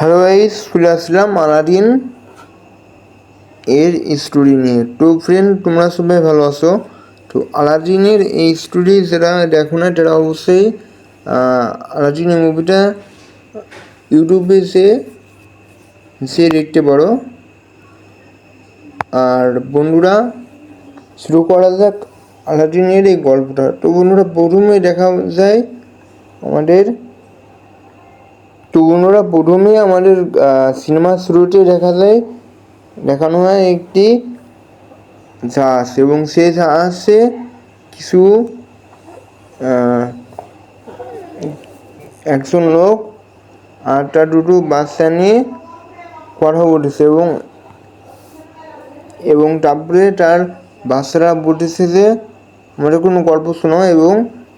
Hello guys চলে আসলাম Aladdin এর story নিয়ে। তো ফ্রেন্ড তোমরা সবাই ভালো আছো? তো আলাদিনের এই স্টোরি যারা দেখো না তারা অবশ্যই আহ, আলাদিনের মুভিটা ইউটিউবে সে সে দেখতে পারো। আর বন্ধুরা শুরু করা যাক আলাদিনের এই গল্পটা। তো বন্ধুরা প্রথমে দেখা যায় আমাদের তো বন্ধুরা প্রথমে আমাদের সিনেমা শুরুতে দেখা যায় দেখানো হয় একটি জাহাজ এবং সে জাহাজে কিছু একজন লোক তার দুটো বাচ্চা নিয়ে কথা বলেছে এবং এবং তারপরে তার বাচ্চারা বলেছে যে, আমাদের কোনো গল্প শোনো এবং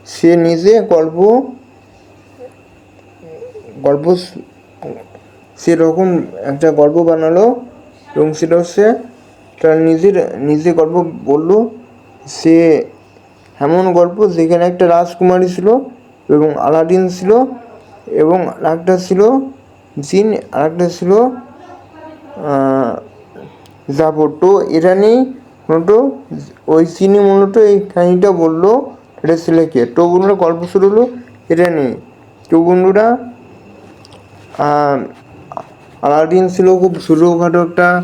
সে নিজে গল্প গল্প সেরকম একটা গল্প বানালো এবং সেটা হচ্ছে তার নিজের, নিজে গল্প বলল। সে এমন গল্প যেখানে একটা রাজকুমারী ছিল এবং আলাদিন ছিল এবং আরেকটা ছিল জিন, আরেকটা ছিল জাফর। তো এটা নেই মূলত ওই চিনি মূলত এই কাহিনিটা বলল, এটা ছেলেকে। তো বন্ধুরা, গল্প শুরু হলো এটা নেই তো বন্ধুরা আলাদিন ছিল খুব ছোটোখাটো একটা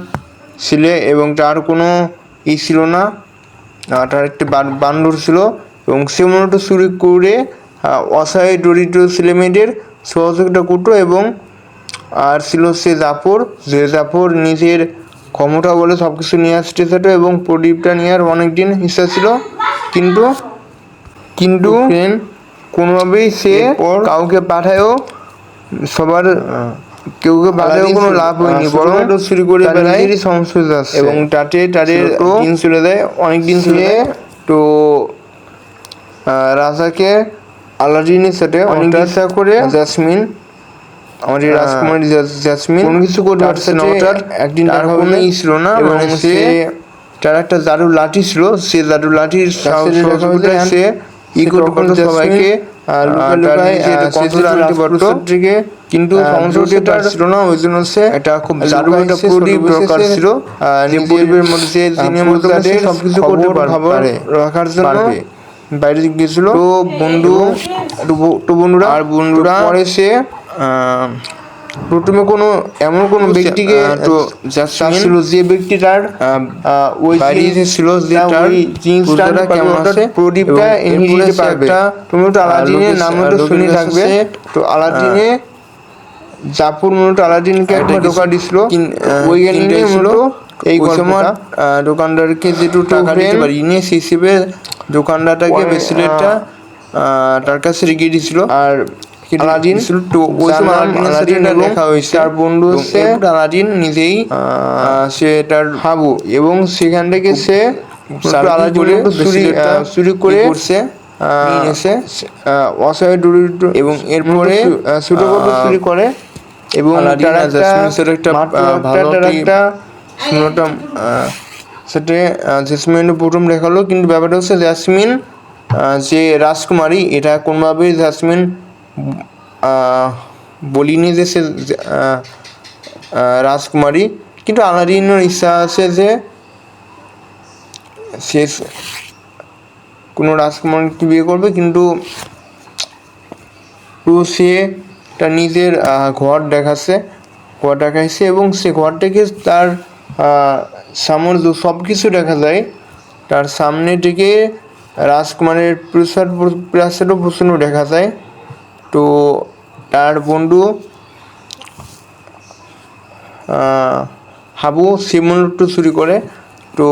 ছেলে এবং তার কোনো ই ছিল না। তার একটি বান- বান্দর ছিল এবং সে মূলত চুরি করে অসহায় দরিদ্র ছেলেমেয়েদের সহযোগিতা করতো এবং আর ছিল সে জাফর যে জাফর নিজের ক্ষমতা বলে সব কিছু নিয়ে আসতে যেত এবং প্রদীপটা নেওয়ার অনেক দিন ইচ্ছা ছিল। কিন্তু কিন্তু কোনোভাবেই সে কাউকে পাঠায়ও সবার কেউ কেউ পাঠায়ও কোনো লাভ হয়নি চুরি করে বেড়ায় সমস্যা যাচ্ছে এবং তাতে তাদের দিন চলে যায় অনেক দিন চলে তো রাজাকে আলাদিনের সাথে অনেক ইচ্ছা করে জাসমিন আমাদের রাজকুমারী জাসমিন কোনো কিছু করতে পারছে না। একদিন তার ছিল না এবং সে তার একটা জাদু লাঠি ছিল সে জাদু লাঠির সে সবাইকে? কিন্তু সমস্যাটি ছিল না ওই জন্য সে খুব জাদু একটা প্রদীপ দরকার ছিল যে প্রদীপের মধ্যে সবকিছু করতে পারে রাখার জন্য বাইরে গিয়েছিল তো বন্ধু তো- বন্ধুরা আর বন্ধুরা পরে সে আহ, প্রথমে কোনো এমন কোনো ব্যক্তিকে তো ছিল যে ব্যক্তি তার ওই ছিল যে তার জিনিসটা কেমন আছে? প্রদীপটা পারবে। তুমি তো আলাদিনের নাম তো শুনে থাকবে। তো আলাদিনে জাফর মূলত আলাদিনকে একটা দিছিল। ওই নিয়ে মূলত এই গল্পটা। দোকানদারকে যেটু টাকা দিতে পারি নিয়ে হিসেবে দোকানদারটাকে ব্রেসলেটটা তার কাছে রেখে দিছিল। আর আলাদিন লেখা হয়েছে তার বন্ধু হচ্ছে আলাদিন নিজেই সে তার হাবু এবং সেখান থেকে সে চুরি করে করছে এসে অসহায় দরিদ্র এবং এরপরে ছোটখাটো চুরি করে এবং তার একটা ভালো একটা সেটা প্রথম দেখাল কিন্তু ব্যাপারটা হচ্ছে জেসমিন যে রাজকুমারী এটা কোনোভাবেই জেসমিন বলিনি যে সে রাজকুমারী, কিন্তু আলাদিনের ইচ্ছা আছে যে সে কোনো রাজকুমারীকে বিয়ে করবে, কিন্তু সে তার নিজের ঘর দেখাচ্ছে, ঘর দেখাইছে এবং সে ঘর থেকে তার সামর্থ্য সব কিছু দেখা যায়। তার সামনে থেকে রাজকুমারের প্রাসাদ প্রাসাদও প্রচণ্ড দেখা যায়। তো তার বন্ধু হাবু, সে মূলত চুরি করে। তো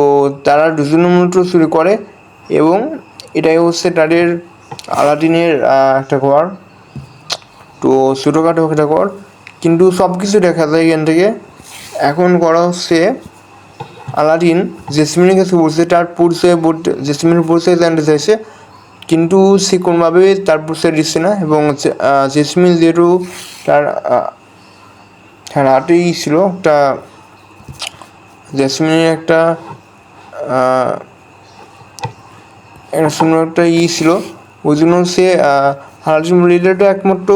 তারা দুজনে মূলত চুরি করে এবং এটাই হচ্ছে তাদের আলাদিনের একটা ঘর। তো ছোটোখাটো একটা ঘর। কিন্তু সব কিছু দেখা যায় এখান থেকে। এখন করা হচ্ছে আলাদিন। জেসমিনের কাছে বলছে, তার পরিচয় জেসমিনের পরিচয় জানতে চাইছে। কিন্তু সে কোনোভাবে তার পরিচয় দিচ্ছে না এবং জেসমিন যেহেতু তার হ্যাঁ রাতেই ছিল একটা জেসমিনের একটা সুন্দর একটা ই ছিল। ওই জন্য সে হালজিম রিলেটেড একমাত্র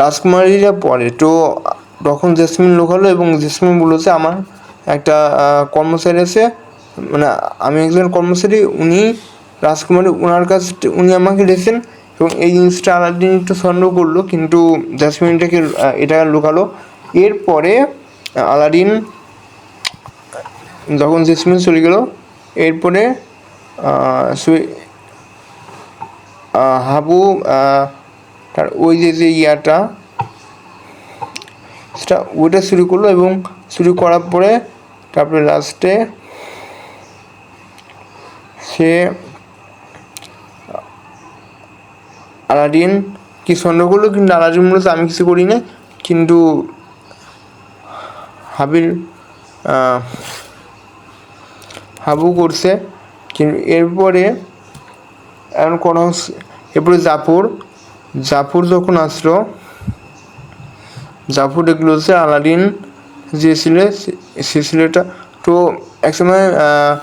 রাজকুমারীরা পরে। তো তখন জেসমিন লোকালো এবং জেসমিন বলেছে আমার একটা কর্মচারী আছে মানে আমি একজন কর্মচারী উনি রাজকুমারী ওনার কাছ উনি আমাকে দিয়েছেন এবং এই জিনিসটা আলাদিন একটু সন্দেহ করল কিন্তু জেসমিন এটাকে আহ, এটা লুকালো। এরপরে আলাদিন যখন জেসমিন চলে গেল এরপরে হাবু তার ওই যে যে ইয়াটা সেটা ওইটা শুরু করল এবং শুরু করার পরে তারপরে লাস্টে সে আলাদিন কি সন্দেহ করল? কিন্তু আলাদিন মূলত আমি কিছু করি না কিন্তু আহ, হাবু করছে। কিন্তু এরপরে এখন কোনো এরপরে জাফর জাফর যখন আসলো জাফর দেখল যে আলাদিন যে ছেলে সে- ছেলেটা তো একসময় আহ,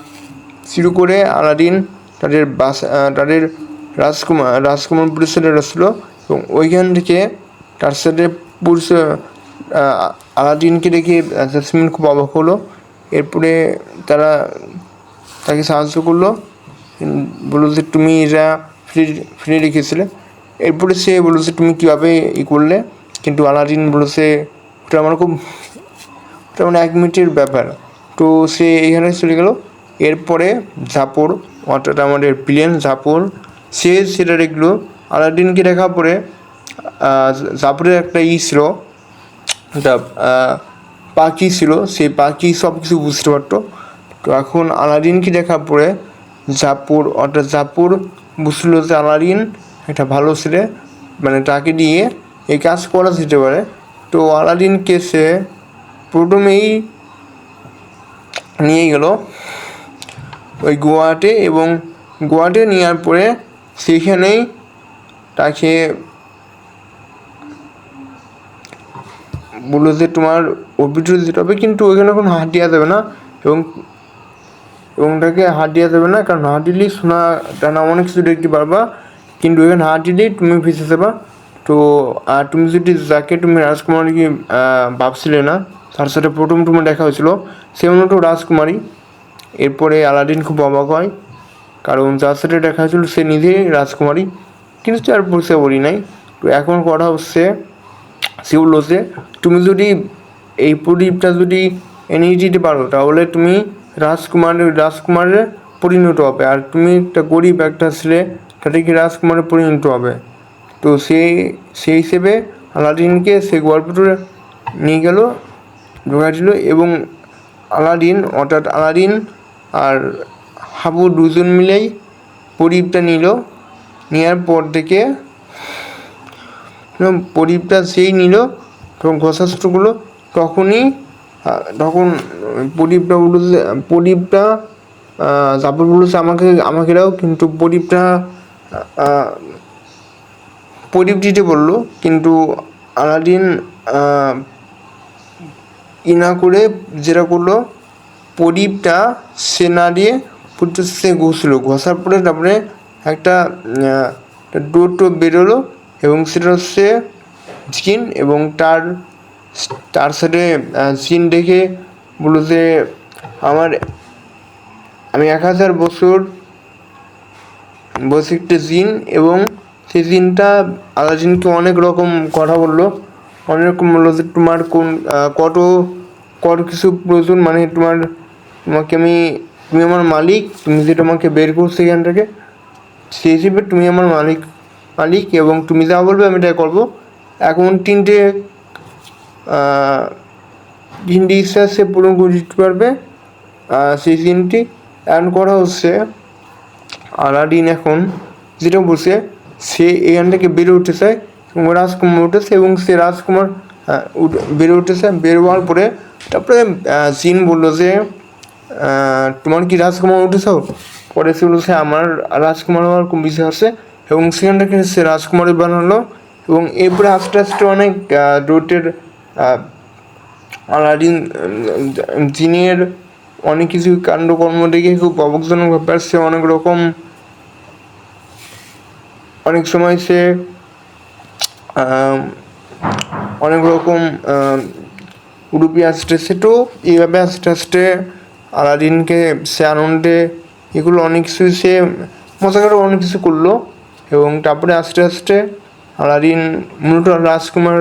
শুরু করে আলাদিন, তাদের বাস তাদের রাজকুমার রাজকুমার পরিষদের আসলো এবং ওইখান থেকে তার সাথে পুরুষ আলাদিনকে দেখে জেসমিন খুব অবাক হলো। এরপরে তারা তাকে সাহায্য করল। বলল যে, তুমি এটা ফ্রি ফ্রি রেখেছিলে। এরপরে সে বলল যে, তুমি কীভাবে ই করলে? কিন্তু আলাদিন বলেছে ওটা আমার খুব, ওটা মানে এক মিনিটের ব্যাপার। তো সে এখানে চলে গেল। এরপরে ঝাপড় অর্থাৎ আমাদের প্লেন ঝাপড় সে সেটা দেখল আলাদিনকে দেখার পরে জাফরের একটা ই ছিল পাখি ছিল, সেই পাখি সব কিছু বুঝতে পারতো। তো এখন আলাদিনকে দেখার পরে জাপুর অর্থাৎ জাপুর বুঝলো যে আলাদিন একটা ভালো ছেলে মানে তাকে দিয়ে এই কাজ করা যেতে পারে। তো আলাদিনকে সে প্রথমেই নিয়ে গেল। গোয়াতে এবং গোয়াতে নেওয়ার পরে সেইখানেই তাকে বলল যে তোমার অভিযোগ দিতে হবে, কিন্তু ওইখানে কোনো হাত দেওয়া যাবে না এবং এবং তাকে হাত দেওয়া যাবে না, কারণ হাত দিলেই সোনা টানা অনেক কিছু দেখতে পারবা, কিন্তু ওইখানে হাত দিলেই তুমি ফেসে যাবা। তো, আর তুমি যদি যাকে তুমি রাজকুমারীকে ভাবছিলে না, তার সাথে প্রথম তোমার দেখা হয়েছিল, সে মূলত রাজকুমারী। এরপরে আলাদিন খুব অবাক হয়, কারণ তার সাথে দেখা হয়েছিল সে নিজেই রাজকুমারী। কিন্তু তার পরিচয় বলি নাই। তো এখন কথা হচ্ছে, সে বলল যে, তুমি যদি এই প্রদীপটা যদি এনে দিতে পারো, তাহলে তুমি রাজকুমারের রাজকুমারের পরিণত হবে। আর তুমি একটা গরিব একটা ছেলে, তাতে কি রাজকুমারের পরিণত হবে? তো সেই সেই হিসেবে আলাদিনকে সে গল্পটা নিয়ে গেল ঢোকাছিল এবং আলাদিন, অর্থাৎ আলাদিন আর হাবু দুজন মিলেই প্রদীপটা নিল। নেওয়ার পর থেকে প্রদীপটা সেই নিল তখন ঘষাস্ত্রগুলো তখনই তখন প্রদীপটা যে প্রদীপটা জাফর বলেছে আমাকে আমাকে দাও কিন্তু প্রদীপটা প্রদীপ দিতে বলল কিন্তু আলাদিন আহ, ই না করে যেটা করল। প্রদীপটা সে না দিয়ে প্রদীপটা সে ঘষলো। ঘষার পরে তারপরে একটা ডোর টো বেরোলো এবং সেটা হচ্ছে জিন এবং তার তার সাথে জিন দেখে বলল যে, আমার, আমি এক হাজার বছর বসে একটা জিন এবং সেই জিনটা আলাদিনকে অনেক রকম কথা বলল। অনেক রকম বলল যে, তোমার কোন কত কত কিছু প্রয়োজন মানে তোমার তোমাকে আমি, তুমি আমার মালিক, তুমি যে তোমাকে বের করছ এখান থেকে, সেই হিসেবে তুমি আমার মালিক মালিক এবং তুমি যা বলবে আমি তাই করব। এখন তিনটে তিনটে ইচ্ছা সে পূরণ করে দিতে পারবে সেই তিনটি। অ্যাড করা হচ্ছে, আলাদিন এখন যেটা বসে সে এখান থেকে বেড়ে উঠেছে রাজকুমার উঠেছে এবং সে রাজকুমার বেড়ে উঠেছে বের হওয়ার পরে তারপরে জিন বলল যে তোমার কি রাজকুমার উঠেছো? পরে সে বলছে, আমার রাজকুমার খুব বিশ্বাস আছে। এবং সেখান থেকে সে রাজকুমারী বানালো। এবং এরপরে আস্তে আস্তে অনেক রোটের আলাদিন, জিনের অনেক কিছু কাণ্ডকর্ম দেখে খুব অবাকজনক ব্যাপার সে অনেক রকম, অনেক সময় সে অনেক রকম উডুপি আস্তে তো এইভাবে আস্তে আস্তে আলাদিনকে সে আনন্দে এগুলো অনেক কিছু সে মজা করে অনেক কিছু করল। এবং তারপরে আস্তে আস্তে আলাদিন মূলত রাজকুমার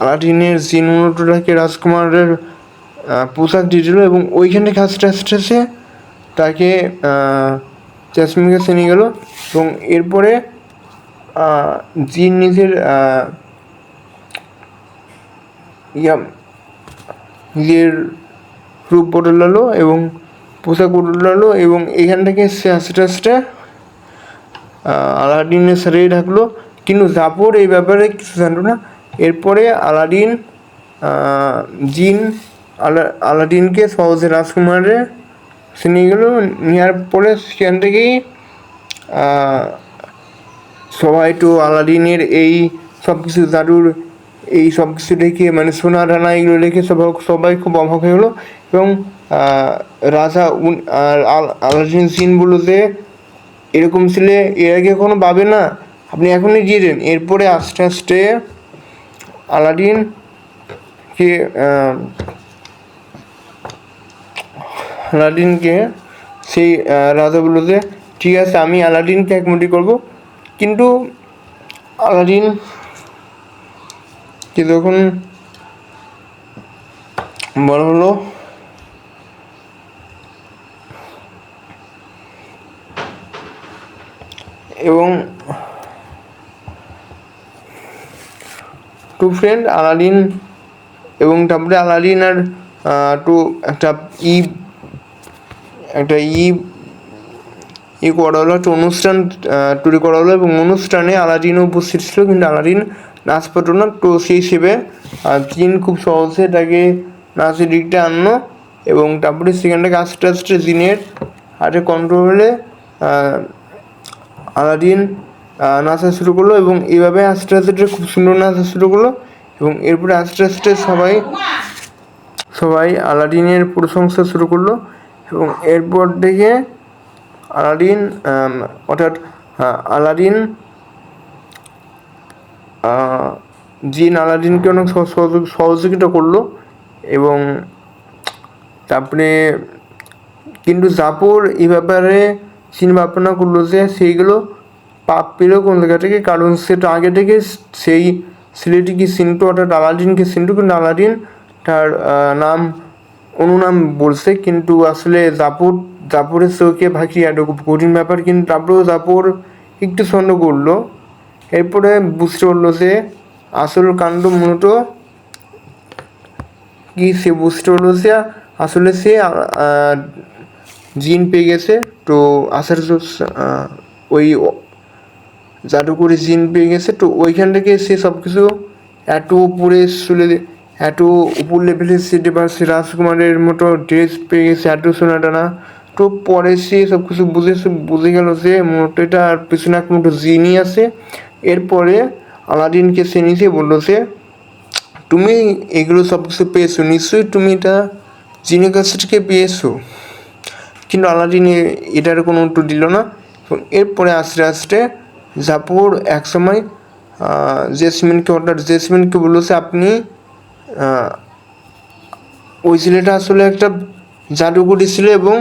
আলাদিনের জিন মূলতটাকে রাজকুমারের আহ, দিয়ে দিয়েছিল এবং ওইখান থেকে আস্তে আস্তে সে তাকে জ্যাসমিনকে চিনে গেল। এবং এরপরে জিন নিজের নিজের রূপ বদলালো এবং পোশাক বদলালো এবং এখান থেকে সে আস্তে আস্তে আলাদিনের সাথেই থাকল কিন্তু জাফর এই ব্যাপারে কিছু জানতো না। এরপরে আলাদিন জিন আলা, আলাদিনকে সহজে রাজকুমারে সে নিয়ে গেলো। নেওয়ার পরে সেখান থেকেই সবাই তো আলাদিনের এই সব কিছু জাদুর এই সব কিছু দেখে মানে সোনা দানা এগুলো দেখে সব সবাই খুব অবাক হয়ে গেলো। এবং রাজা উন- আলাদিন সিন বলল যে, এরকম ছেলে এর আগে কোনো পাবে না? আপনি এখনই দিয়ে দেন। এরপরে আস্তে আস্তে আলাদিন কে আলাদিনকে সেই রাজা বলল যে, ঠিক আছে, আমি আলাদিনকে একমুটি করব। কিন্তু আলাদিন কি তখন বড় হলো। এবং টু ফ্রেন্ড আলাদিন এবং তারপরে আলাদিন আর টু একটা ই একটা ই ই করা হলো, একটা অনুষ্ঠান তৈরি করা হলো এবং অনুষ্ঠানে আলাদিনও উপস্থিত ছিল, কিন্তু আলাদিন নাচ পারতো না সেই হিসেবে জিন খুব সহজে তাকে নাচের দিকটা আনলো এবং তারপরে সেখানটাকে আস্তে আস্তে জিনের হাতে কন্ট্রোলে আলাদিন আহ, নাচা শুরু করল এবং এইভাবে আস্তে আস্তে খুব সুন্দর নাচা শুরু করল এবং এরপরে আস্তে আস্তে সবাই সবাই আলাদিনের প্রশংসা শুরু করল এবং এরপর থেকে আলাদিন অর্থাৎ আলাদিন জিন আলাদিনকে অনেক সহ- সহযোগ- সহযোগিতা করল এবং তারপরে কিন্তু জাপুর এই ব্যাপারে চিন্তা ভাবনা করল যে সেইগুলো পাপ পেল কোন জায়গা থেকে? কারণ সেটা আগে থেকে সেই ছেলেটিকে চিনতো অর্থাৎ আলাদিনকে চিনতো কিন্তু আলাদিন তার নাম অনুনাম বলছে। কিন্তু আসলে জাপুর জাপুরের চোখে একটা খুব কঠিন ব্যাপার। কিন্তু তারপরেও জাপুর একটু সন্দেহ করল। এরপরে বুঝতে পারল যে আসল কাণ্ড মূলত কি সে বুঝতে পারল যে আসলে সে জিন পেয়ে গেছে। তো আসার ওই জাদুকরি জিন পেয়ে গেছে। তো ওইখান থেকে সে সব কিছু এত উপরে চলে এত উপর লেভেলে সে এবার সে রাজকুমারের মতো ড্রেস পেয়ে গেছে, এত সোনা টানা তো পরে সে সব কিছু বুঝে বুঝে গেল যে মোটো এটা আর পিছনে এক মুঠো জিনই আছে। এরপরে আলাদিনকে সে নিজে বলল যে তুমি এগুলো সব কিছু পেয়েছ। নিশ্চয়ই তুমি এটা জিনের কাছ থেকে পেয়েছ। কিন্তু আলাদিন এটার কোনো উত্তর দিল না। এরপরে আস্তে আস্তে জাপুর একসময় জেসমিনকে অর্ডার জেসমিনকে বলল যে আপনি ওই ছেলেটা আসলে একটা জাদুকরি ছিল এবং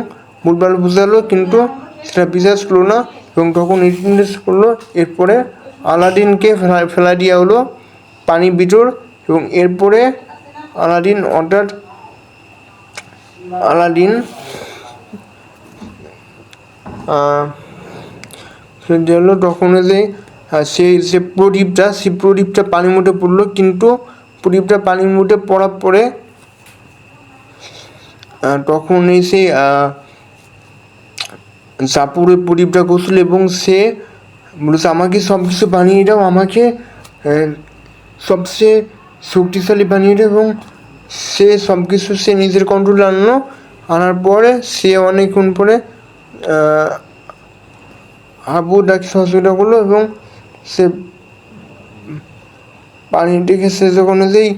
ভুলভাল বুঝালো, কিন্তু সেটা বিশ্বাস করল না এবং তখন ইন্টারেস্ট করল। এরপরে আলাদিনকে ফেলা দেওয়া হলো পানি ভিতর এবং এরপরে আলাদিন অর্থাৎ আলাদিন হলো তখন যে সেই যে প্রদীপটা সেই প্রদীপটা পানির মধ্যে পড়ল কিন্তু প্রদীপটা পানির মধ্যে পড়ার পরে তখন আহ, জাপুরে প্রদীপটা করছিল এবং সে বলেছে আমাকে সব কিছু বানিয়ে দাও আমাকে সবচেয়ে শক্তিশালী বানিয়ে দাও এবং সে সব কিছু সে নিজের কন্ট্রোলে আনলো আনার পরে সে অনেকক্ষণ পরে আহ, হাবু ডাকে সহযোগিতা করল এবং সে পানি দেখে সে যখন যেই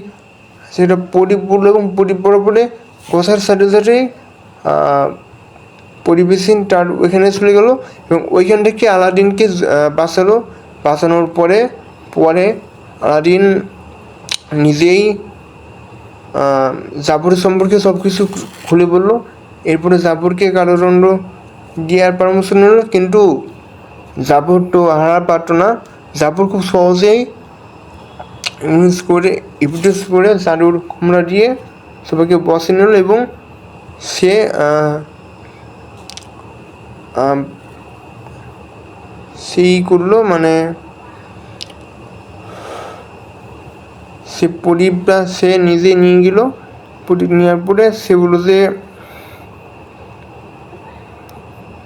সেটা পরি পড়ল এবং পরি পড়ার পরে কষার সাথে সাথেই পরিবেশিন তার ওইখানে চলে গেল এবং ওইখান থেকে আলাদিনকে বাঁচালো। বাঁচানোর পরে পরে আলাদিন নিজেই আহ, সম্পর্কে সব কিছু খুলে বলল। এরপরে জাফরকে কারাদণ্ড দেওয়ার পরামর্শ নিল কিন্তু জাফর তো হারার পারত না। জাফর খুব সহজেই ইউজ করে ইভিটেস করে জাদুর কুমড়া দিয়ে সবাইকে বসে নিল এবং সে সেই করল মানে সে প্রদীপটা সে নিজে নিয়ে গেল প্রদীপ নেওয়ার পরে সেগুলো যে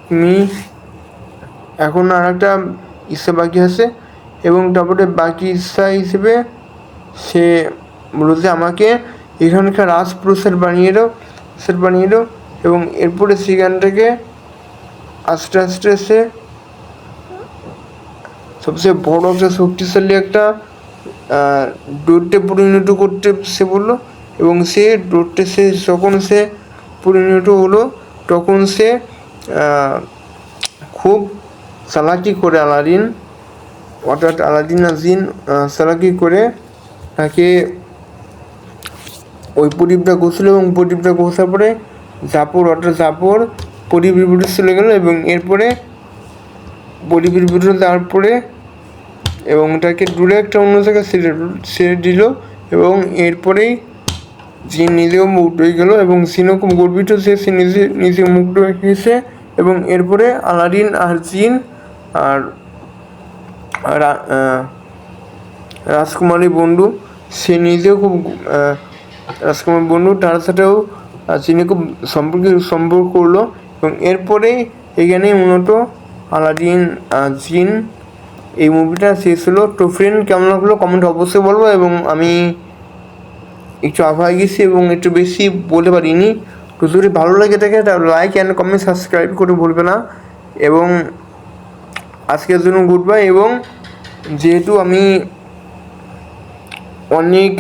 তুমি এখন আর একটা ইচ্ছা বাকি আছে এবং তারপরে বাকি ইচ্ছা হিসেবে সে বলল যে আমাকে এখানকার রাজপ্রসাদ বানিয়ে দাও প্রসাদ বানিয়ে দাও এবং এরপরে সেখান থেকে আস্তে আস্তে সে সবচেয়ে বড় একটা শক্তিশালী একটা ডোরটে পরিণত করতে সে বলল। এবং সে ডোরটে সে যখন সে পরিণত হলো, তখন সে খুব চালাকি করে আলাদিন, অর্থাৎ আলাদিন আজিন চালাকি করে তাকে ওই প্রদীপটা ঘষলো এবং প্রদীপটা ঘষার পরে জাপর, অর্থাৎ জাপর ভিতরে চলে গেল এবং এরপরে প্রদীপের ভিতরে তারপরে এবং এটাকে দূরে একটা অন্য জায়গায় ছেড়ে ছেড়ে দিল এবং এরপরেই জিন নিজেও মুগ্ধ হয়ে গেল এবং খুব গর্বিত যে সে নিজে নিজে মুগ্ধ হয়েছে এবং এরপরে আলাদিন আর জিন আর রাজকুমারী বন্ধু, সে নিজেও খুব রাজকুমার বন্ধু, তার সাথেও চিনি খুব সম্পর্কে সম্পর্ক করল এবং এরপরেই এখানে মূলত আলাদিন জিন এই মুভিটা শেষ হলো। তো ফ্রেন্ড কেমন লাগল? কমেন্ট অবশ্যই বলব এবং আমি একটু আভায় গেছি এবং একটু বেশি বলতে পারিনি। তো যদি ভালো লাগে থাকে, তাহলে লাইক অ্যান্ড কমেন্ট সাবস্ক্রাইব করে ভুলবে না। এবং আজকের জন্য গুড বাই এবং যেহেতু আমি অনেক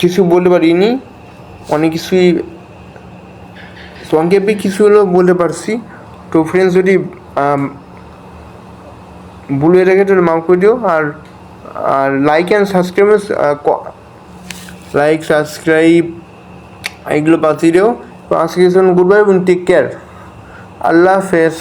কিছু বলতে পারিনি, অনেক কিছুই সংক্ষেপে কিছু হলেও বলতে পারছি। তো ফ্রেন্ডস যদি ভুল হয়ে থাকে তাহলে মাফ করে দিও। আর আর like and subscribe like subscribe এগুলো পাঠিয়ে দিও। তো আজকে গুড বাই এবং টেক কেয়ার আল্লাহ হাফেজ।